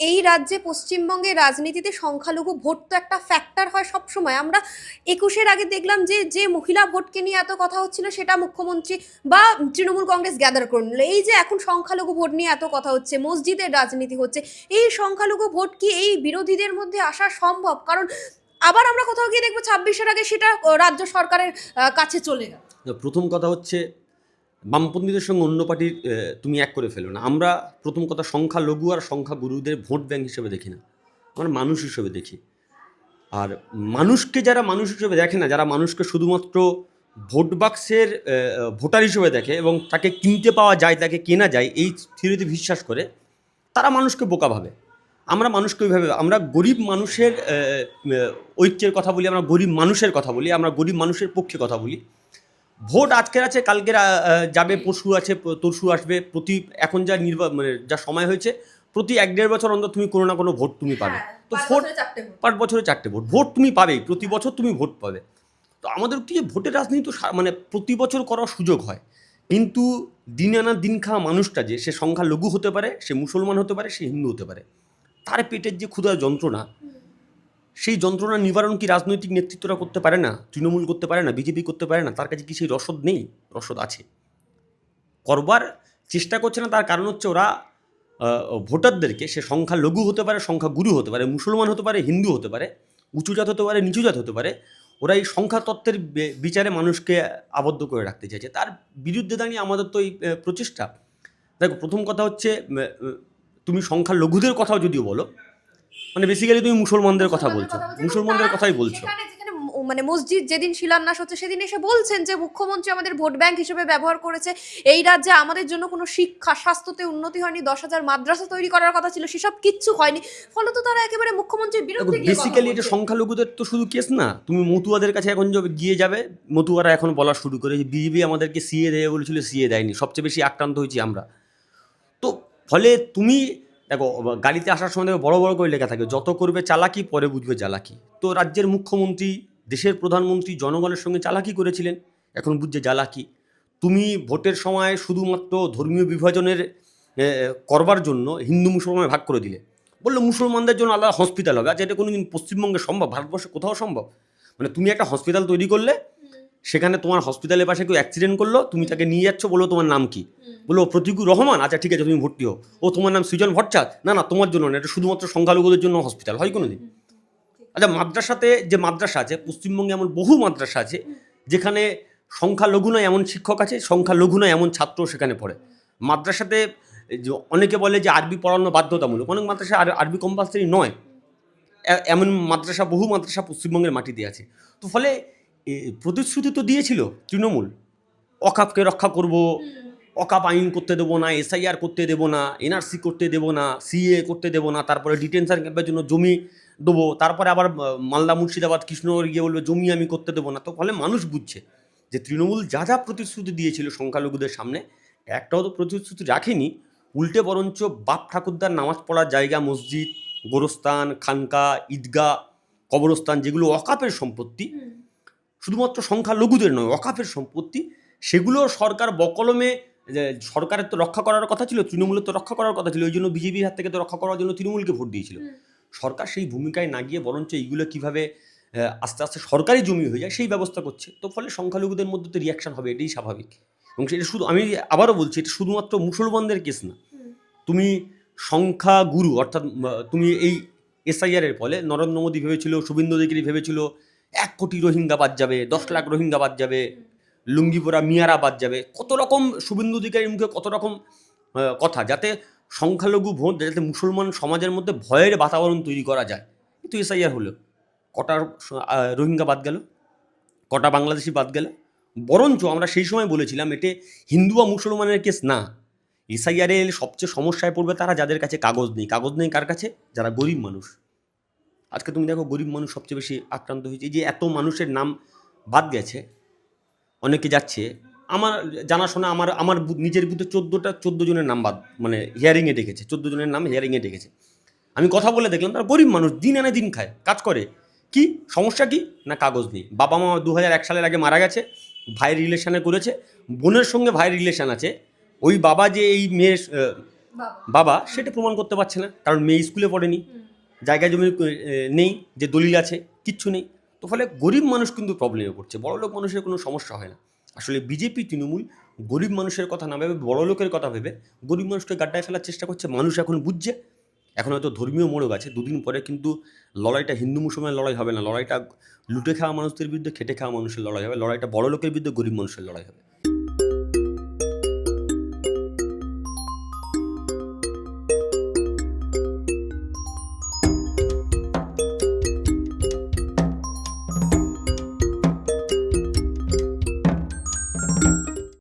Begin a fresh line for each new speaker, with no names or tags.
এই রাজ্যে পশ্চিমবঙ্গের রাজনীতিতে সংখ্যালঘু ভোট তো একটা ফ্যাক্টর হয় সব সময় আমরা একুশের আগে দেখলাম যে যে মহিলা ভোটকে নিয়ে এত কথা হচ্ছিল সেটা মুখ্যমন্ত্রী বা তৃণমূল কংগ্রেস গ্যাদার করে নিল এই যে এখন সংখ্যালঘু ভোট নিয়ে এত কথা হচ্ছে, মসজিদের রাজনীতি হচ্ছে, এই সংখ্যালঘু ভোট কি এই বিরোধীদের মধ্যে আসা সম্ভব? কারণ আবার আমরা কোথাও গিয়ে দেখব ছাব্বিশের আগে সেটা রাজ্য সরকারের কাছে চলে গেল।
প্রথম কথা হচ্ছে বামপন্থীদের সঙ্গে অন্য পার্টির তুমি এক করে ফেলো না। আমরা প্রথম কথা সংখ্যা লঘু আর সংখ্যা গুরুদের ভোট ব্যাংক হিসেবে দেখি না। আমরা মানুষ হিসেবে দেখি। আর মানুষকে যারা মানুষ হিসেবে দেখে না, যারা মানুষকে শুধুমাত্র ভোট বাক্সের ভোটার হিসেবে দেখে এবং তাকে কিনতে পাওয়া যায়, তাকে কেনা যায়, এই থিওরিতে বিশ্বাস করে, তারা মানুষকে বোকা ভাবে। আমরা মানুষকে ওইভাবে, আমরা গরিব মানুষের ঐক্যের কথা বলি, আমরা গরিব মানুষের কথা বলি, আমরা গরিব মানুষের পক্ষে কথা বলি। ভোট আজকের আছে কালকের যাবে পরশু আছে তরশু আসবে প্রতি এখন যা নির্বা মানে যা সময় হয়েছে প্রতি এক দেড় বছর অন্তর তুমি কোনো না কোনো ভোট তুমি পাবে। তো ভোট পাঁচ বছরে চারটে ভোট ভোট তুমি পাবেই প্রতি বছর তুমি ভোট পাবে। তো আমাদের কি ভোটের রাজনীতি তো মানে প্রতি বছর করার সুযোগ হয়। কিন্তু দিন আনা দিন খাওয়া মানুষটা যে সে সংখ্যা লঘু হতে পারে সে মুসলমান হতে পারে সে হিন্দু হতে পারে তার পেটের যে ক্ষুধার যন্ত্রণা সেই যন্ত্রণা নিবারণ কি রাজনৈতিক নেতৃত্বরা করতে পারে না? তৃণমূল করতে পারে না? বিজেপি করতে পারে না? তার কাছে কি সেই রসদ নেই? রসদ আছে। করবার চেষ্টা করছে না, তার কারণ হচ্ছে ওরা ভোটারদেরকে, সে সংখ্যা লঘু হতে পারে, সংখ্যা গুরু হতে পারে, মুসলমান হতে পারে, হিন্দু হতে পারে, উঁচু জাত হতে পারে, নিচু জাত হতে পারে, ওরা এই সংখ্যা তত্ত্বের বিচারে মানুষকে আবদ্ধ করে রাখতে চাইছে। তার বিরুদ্ধে দাঁড়িয়ে আমাদের তো এই প্রচেষ্টা। দেখো, প্রথম কথা হচ্ছে তুমি সংখ্যা লঘুদের কথাও যদিও বলো মানে বেসিক্যালি তুমি মুসলমানদের কথা বলছো। মুসলমানদের কথাই বলছো।
মানে মসজিদ যেদিন শিলান্যাস হচ্ছে সেদিন এসে বলছেন যে মুখ্যমন্ত্রী আমাদের ভোট ব্যাংক হিসেবে ব্যবহার করেছে। এই রাজ্যে আমাদের জন্য কোনো শিক্ষা স্বাস্থ্যতে উন্নতি হয়নি। দশ হাজার মাদ্রাসা তৈরি করার কথা ছিল সেসব কিচ্ছু হয়নি। ফলত তারা একেবারে মুখ্যমন্ত্রীর বিরুদ্ধে
বেসিক্যালি এটা সংখ্যালঘুদের তো শুধু কেস না তুমি মতুয়াদের কাছে এখন যাবে গিয়ে যাবে মতুয়ারা এখন বলা শুরু করে যে বিজেপি আমাদেরকে সিএ দেবে বলেছিল সিএ দেয়নি। সবচেয়ে বেশি আক্রান্ত হয়েছি আমরা। তো ফলে তুমি দেখো গাড়িতে আসার সময় বড় বড় করে লেখা থাকে, যত করবে চালাকি, পরে বুঝবে জ্বালাকি। তো রাজ্যের মুখ্যমন্ত্রী, দেশের প্রধানমন্ত্রী জনগণের সঙ্গে চালাকি করেছিলেন, এখন বুঝছে জ্বালাকি। তুমি ভোটের সময় শুধুমাত্র ধর্মীয় বিভাজনের করবার জন্য হিন্দু মুসলমানের ভাগ করে দিলে। বলল, মুসলমানদের জন্য আলাদা হসপিটাল হবে। আচ্ছা এটা কোনো দিন পশ্চিমবঙ্গে সম্ভব? ভারতবর্ষে কোথাও সম্ভব? মানে তুমি একটা হসপিটাল তৈরি করলে, সেখানে তোমার হসপিটালের পাশে কেউ অ্যাক্সিডেন্ট করল, তুমি তাকে নিয়ে যাচ্ছ বলো তোমার নাম কি? বলো প্রতিকু রহমান আচ্ছা ঠিক আছে, তুমি ভর্তি হও। ও, তোমার নাম সৃজন ভট্টাচার্য না না, তোমার জন্য না, এটা শুধুমাত্র সংখ্যালঘুদের জন্য হসপিটাল হয় কোনো দিন? আচ্ছা মাদ্রাসাতে যে মাদ্রাসা আছে, পশ্চিমবঙ্গে এমন বহু মাদ্রাসা আছে, যেখানে সংখ্যালঘু নয় এমন শিক্ষক আছে, সংখ্যালঘু নয় এমন ছাত্র সেখানে পড়ে। মাদ্রাসাতে অনেকে বলে যে আরবি পড়ানো বাধ্যতামূলক, অনেক মাদ্রাসা আর আরবি কম্পালসারি নয়। এমন মাদ্রাসা, বহু মাদ্রাসা পশ্চিমবঙ্গের মাটিতে আছে। তো ফলে প্রতিশ্রুতি তো দিয়েছিল তৃণমূল, অকাপকে রক্ষা করব অকাপ আইন করতে দেবো না এসআইআর করতে দেবো না এনআরসি করতে দেবো না সিএ করতে দেবো না তারপরে ডিটেনশন ক্যাম্পের জন্য জমি দেবো তারপরে আবার মালদা মুর্শিদাবাদ কৃষ্ণনগর গিয়ে বলবে জমি আমি করতে দেবো না। তো ফলে মানুষ বুঝছে যে তৃণমূল যা যা প্রতিশ্রুতি দিয়েছিল সংখ্যালঘুদের সামনে একটাও তো প্রতিশ্রুতি রাখেনি। উল্টে বরঞ্চ বাপ ঠাকুরদার নামাজ পড়ার জায়গা মসজিদ গোরস্থান খানকা ঈদগাহ কবরস্থান যেগুলো অকাপের সম্পত্তি শুধুমাত্র সংখ্যালঘুদের নয় অকাপের সম্পত্তি সেগুলো সরকার বকলমে যে সরকারের তো রক্ষা করার কথা ছিল তৃণমূলের তো রক্ষা করার কথা ছিল ওই জন্য বিজেপির হাত থেকে তো রক্ষা করার জন্য তৃণমূলকে ভোট দিয়েছিল। সরকার সেই ভূমিকায় না গিয়ে বরঞ্চ এইগুলো কীভাবে আস্তে আস্তে সরকারি জমি হয়ে যায় সেই ব্যবস্থা করছে। তো ফলে সংখ্যালঘুদের মধ্যে তো রিয়াকশন হবে এটাই স্বাভাবিক। এবং সেটা শুধু আমি আবারও বলছি এটা শুধুমাত্র মুসলমানদের কেস না। তুমি সংখ্যা গুরু অর্থাৎ তুমি এই এসআইআরের ফলে নরেন্দ্র মোদী ভেবেছিল শুভেন্দু অধিকারী ভেবেছিল এক কোটি রোহিঙ্গা বাদ যাবে দশ লাখ রোহিঙ্গা বাদ যাবে। লুঙ্গিপোরা মিয়ারা বাদ যাবে। কত রকম শুভেন্দু অধিকারীর মুখে কত রকম কথা, যাতে সংখ্যালঘু ভোট, যাতে মুসলমান সমাজের মধ্যে ভয়ের বাতাবরণ তৈরি করা যায়। কিন্তু এসআইআর হলো। কটা রোহিঙ্গা বাদ গেল, কটা বাংলাদেশি বাদ গেল। বরঞ্চ আমরা সেই সময় বলেছিলাম, এতে হিন্দু বা মুসলমানের কেস না। এসআইআর এলে সবচেয়ে সমস্যায় পড়বে তারা যাদের কাছে কাগজ নেই। কাগজ নেই কার কাছে? যারা গরিব মানুষ। আজকে তুমি দেখো গরিব মানুষ সবচেয়ে বেশি আক্রান্ত হয়েছে। যে এত মানুষের নাম বাদ গেছে অনেকে যাচ্ছে। আমার জানাশোনা আমার আমার নিজের বুথে চোদ্দোটা চোদ্দ জনের নাম বাদ মানে হিয়ারিংয়ে ডেকেছে চোদ্দ জনের নাম হিয়ারিংয়ে ডেকেছে। আমি কথা বলে দেখলাম তারা গরিব মানুষ দিন আনে দিন খায় কাজ করে। কি? সমস্যা কি? না কাগজ নেই। বাবা মা দু হাজার এক সালের আগে মারা গেছে ভাইয়ের রিলেশনে করেছে বোনের সঙ্গে ভাইয়ের রিলেশন আছে ওই বাবা যে এই মেয়ের বাবা। সেটা প্রমাণ করতে পারছে না কারণ মেয়ে স্কুলে পড়েনি। জায়গা জমি নেই যে দলিল আছে কিচ্ছু নেই। তো ফলে গরিব মানুষ কিন্তু প্রবলেমে পড়ছে বড়লোক মানুষের কোনো সমস্যা হয় না। আসলে বিজেপি তৃণমূল গরিব মানুষের কথা না ভেবে, বড় লোকের কথা ভেবে গরিব মানুষকে গাড্ডায় ফেলার চেষ্টা করছে, মানুষ এখন বুঝছে। এখন হয়তো ধর্মীয় মোড়ক আছে, দুদিন পরে কিন্তু লড়াইটা হিন্দু মুসলমানের লড়াই হবে না, লড়াইটা লুটে খাওয়া মানুষদের বিরুদ্ধে, খেটে খাওয়া মানুষের লড়াই হবে, লড়াইটা বড় লোকের বিরুদ্ধে গরিব মানুষের লড়াই হবে।